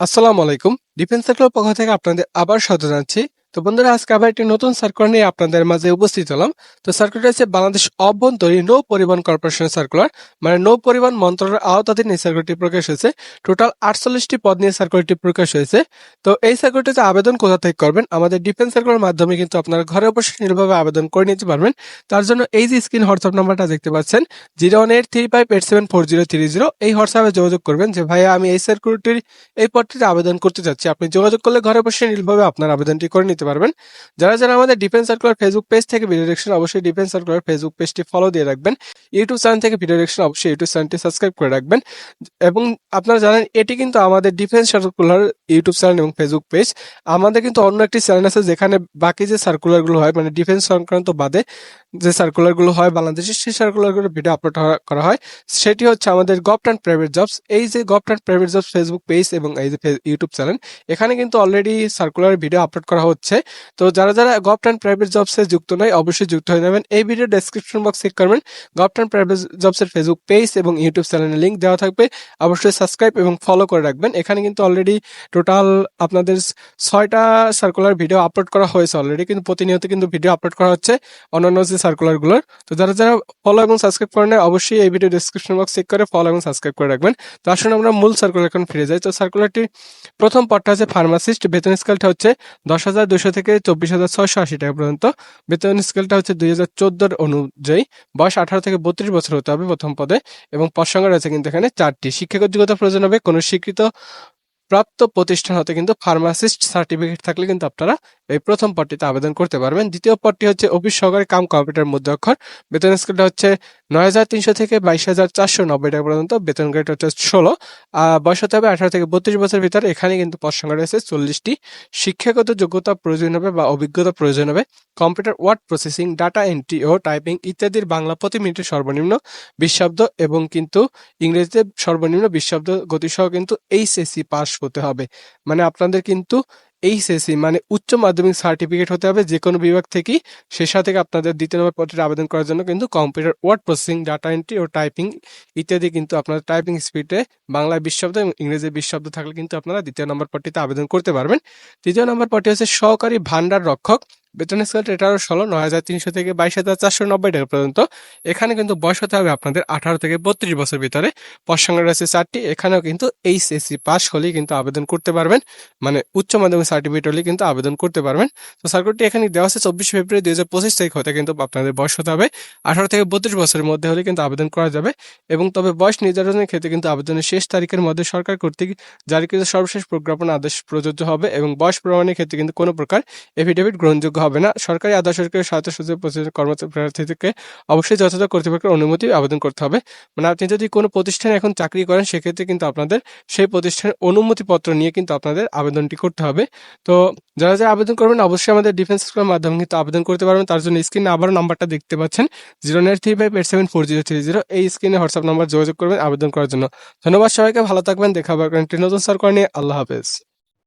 আসসালামু আলাইকুম। ডিফেন্স সার্কেলের পক্ষ থেকে আপনাদের আবার স্বাগত জানাচ্ছি। তো বন্ধুরা, আজকে আবার একটি নতুন সার্কুলার নিয়ে আপনাদের মাঝে উপস্থিত হলাম। তো সার্কুলার হচ্ছে বাংলাদেশ অভ্যন্তরীণ নৌ পরিবহন কর্পোরেশনের সার্কুলার মানে নৌ পরিবহন মন্ত্রণালয়ের আওতাধীন এই সার্কুলারটি প্রকাশ হয়েছে। টোটাল আটচল্লিশটি পদ নিয়ে সার্কুলারটি প্রকাশ হয়েছে। তো এই সার্কুলারটিতে আবেদন কোথা থেকে করবেন? আমাদের ডিফেন্স সার্কুলার মাধ্যমে কিন্তু আপনারা ঘরে বসে নির্ভরভাবে আবেদন করে নিতে পারবেন। তার জন্য এই যে স্ক্রিন হোয়াটসঅ্যাপ নাম্বারটা দেখতে পাচ্ছেন, zero one eight three five eight seven four zero three zero, এই হোয়াটসঅ্যাপে যোগাযোগ করবেন যে, ভাইয়া, আমি এই সার্কুলারটির এই পদটিতে আবেদন করতে চাচ্ছি। আপনি যোগাযোগ করলে ঘরে বসে নির্ভরভাবে আপনার আবেদনটি করে নিতে পারবেন। যারা যারা আমাদের ডিফেন্স সার্কুলার ফেসবুক পেজ থেকে ভিডিও দেখছেন, অবশ্যই ডিফেন্স সার্কুলার ফেসবুক পেজটি ফলো দিয়ে রাখবেন। ইউটিউব চ্যানেল থেকে ভিডিও দেখছেন, অবশ্যই ইউটিউব চ্যানেলটি সাবস্ক্রাইব করে রাখবেন। এবং আপনারা জানেন, এটি কিন্তু আমাদের ডিফেন্স সার্কুলার ইউটিউব চ্যানেল এবং ফেসবুক পেজ আমাদের কিন্তু অন্য একটি চ্যানেল আছে যেখানে বাকি যে সার্কুলারগুলো হয় মানে ডিফেন্স সংক্রান্ত বাদে যে সার্কুলারগুলো হয় বাংলাদেশে, সেই সার্কুলারগুলো ভিডিও আপলোড করা হয়। সেটি হচ্ছে আমাদের অ্যান্ড প্রাইভেট জবস এই যে and private jobs Facebook page এবং এই যে ইউটিউব চ্যানেল এখানে কিন্তু অলরেডি সার্কুলার ভিডিও আপলোড করা হচ্ছে। তো যারা যারা অ্যান্ড প্রাইভেট জবসে যুক্ত নয়, অবশ্যই যুক্ত হয়ে যাবেন। এই ভিডিও ডেসক্রিপশন বক্স চেক করবেন। অ্যান্ড প্রাইভেট জবসের ফেসবুক পেজ এবং ইউটিউব চ্যানেলের লিঙ্ক দেওয়া থাকবে। অবশ্যই সাবস্ক্রাইব এবং ফলো করে রাখবেন। এখানে কিন্তু অলরেডি টোটাল আপনাদের ছয়টা সার্কুলার ভিডিও আপলোড করা হয়েছে অলরেডি কিন্তু প্রতিনিয়ত কিন্তু ভিডিও আপলোড করা হচ্ছে। অন্যান্য যে সার্কুলারগুলোর তো যারা যারা ফলো এবং সাবস্ক্রাইব করেন অবশ্যই এই ভিডিও ডেসক্রিপশন বক্স চেক করে ফলো এবং সাবস্ক্রাইব করে রাখবেন। তো আসুন আমরা মূল সার্কুলার এখন ফিরে যাই। তো সার্কুলারটি প্রথম পদটা হচ্ছে ফার্মাসিস্ট বেতন স্কেলটা হচ্ছে দশ হাজার দুশো থেকে চব্বিশ হাজার ছয়শো আশি টাকা পর্যন্ত। বেতন স্কেলটা হচ্ছে দুই হাজার চোদ্দোর অনুযায়ী। বয়স আঠারো থেকে বত্রিশ বছর হতে হবে প্রথম পদে এবং পদ সংখ্যা রয়েছে কিন্তু এখানে চারটি। শিক্ষাগত যোগ্যতা প্রয়োজন হবে। কোনো স্বীকৃত প্রাপ্ত প্রতিষ্ঠান হতে কিন্তু ফার্মাসিস্ট সার্টিফিকেট থাকলে কিন্তু আপনারা এই প্রথম পদটিতে আবেদন করতে পারবেন। দ্বিতীয় পদটি হচ্ছে অফিস সহকারী কাম কম্পিউটার মধ্য অক্ষর বেতন স্কেলটা হচ্ছে নয় হাজার তিনশো থেকে বাইশ হাজার চারশো নব্বই টাকা পর্যন্ত। বেতন গ্রেড হচ্ছে ষোলো। বয়স হতে হবে আঠারো থেকে বত্রিশ বছর ভিতরে। এখানে কিন্তু পদ সংখ্যা রয়েছে চল্লিশটি। শিক্ষাগত যোগ্যতা প্রয়োজন হবে বা অভিজ্ঞতা প্রয়োজন হবে। Computer word processing, data entry ও টাইপিং ইত্যাদির বাংলা প্রতি মিনিটে সর্বনিম্ন বিশ শব্দ এবং কিন্তু ইংরেজিতে সর্বনিম্ন বিশ শব্দ গতিসহ কিন্তু এইচএসসি পাস হতে হবে। মানে আপনাদের কিন্তু এইচএসসি মানে উচ্চ মাধ্যমিক সার্টিফিকেট হতে হবে যে কোনো বিভাগ থেকেই। সে সাথে আপনাদের দ্বিতীয় নম্বর পত্রের আবেদন করার জন্য কিন্তু computer word processing data entry ও টাইপিং ইত্যাদি কিন্তু আপনার টাইপিং স্পিডে বাংলায় বিশ শব্দ এবং ইংরেজি বিশ শব্দ থাকলে কিন্তু আপনারা দ্বিতীয় নম্বর পদটিতে আবেদন করতে পারবেন। তৃতীয় নম্বর পদটি হচ্ছে সহকারী ভান্ডার রক্ষক। বেতন স্কেল এটারও ষোলো, নয় হাজার তিনশো থেকে বাইশ হাজার চারশো নব্বই টাকা পর্যন্ত। এখানে কিন্তু বয়স হতে হবে আপনাদের আঠারো থেকে বত্রিশ বছর ভিতরে। সংখ্যা রয়েছে চারটি, এখানেও কিন্তু এইচএসসি পাস হলেই কিন্তু আবেদন করতে পারবেন। মানে উচ্চ মাধ্যমিক সার্টিফিকেট হলে কিন্তু আবেদন করতে পারবেন। তো সার্কুলটি এখানে দেওয়া আছে চব্বিশে ফেব্রুয়ারি দুই হাজার পঁচিশ তারিখ হতে কিন্তু আপনাদের বয়স হতে হবে। আঠারো থেকে বত্রিশ বছরের মধ্যে হলে কিন্তু আবেদন করা যাবে। এবং তবে বয়স নির্ধারণের ক্ষেত্রে কিন্তু আবেদনের শেষ তারিখের মধ্যে সরকার কর্তৃক জারিকৃত সর্বশেষ প্রজ্ঞাপন আদেশ প্রযোজ্য হবে। এবং বয়স প্রমাণের ক্ষেত্রে কিন্তু কোনো প্রকার এফিডেভিট গ্রহণযোগ্য হবে না। সরকারি আধা সরকারি সহায়তা সুযোগ কর্মপ্রার্থীদেরকে অবশ্যই যথাযথ কর্তৃপক্ষের অনুমতি আবেদন করতে হবে। মানে আপনি যদি কোনো প্রতিষ্ঠানে এখন চাকরি করেন, সেক্ষেত্রে কিন্তু আপনাদের সেই প্রতিষ্ঠানের অনুমতিপত্র নিয়ে কিন্তু আপনাদের আবেদনটি করতে হবে। তো যারা যারা আবেদন করবেন, অবশ্যই আমাদের ডিফেন্স স্কুলের মাধ্যমে কিন্তু আবেদন করতে পারবেন। তার জন্য স্ক্রিনে আবারও নাম্বারটা দেখতে পাচ্ছেন, zero nine three five eight seven four zero three zero. এই স্ক্রিনে হোয়াটসঅ্যাপ নাম্বার যোগাযোগ করবেন আবেদন করার জন্য। ধন্যবাদ সবাইকে, ভালো থাকবেন, দেখা হবে একটি নতুন সার্কুলার নিয়ে। আল্লাহ হাফেজ।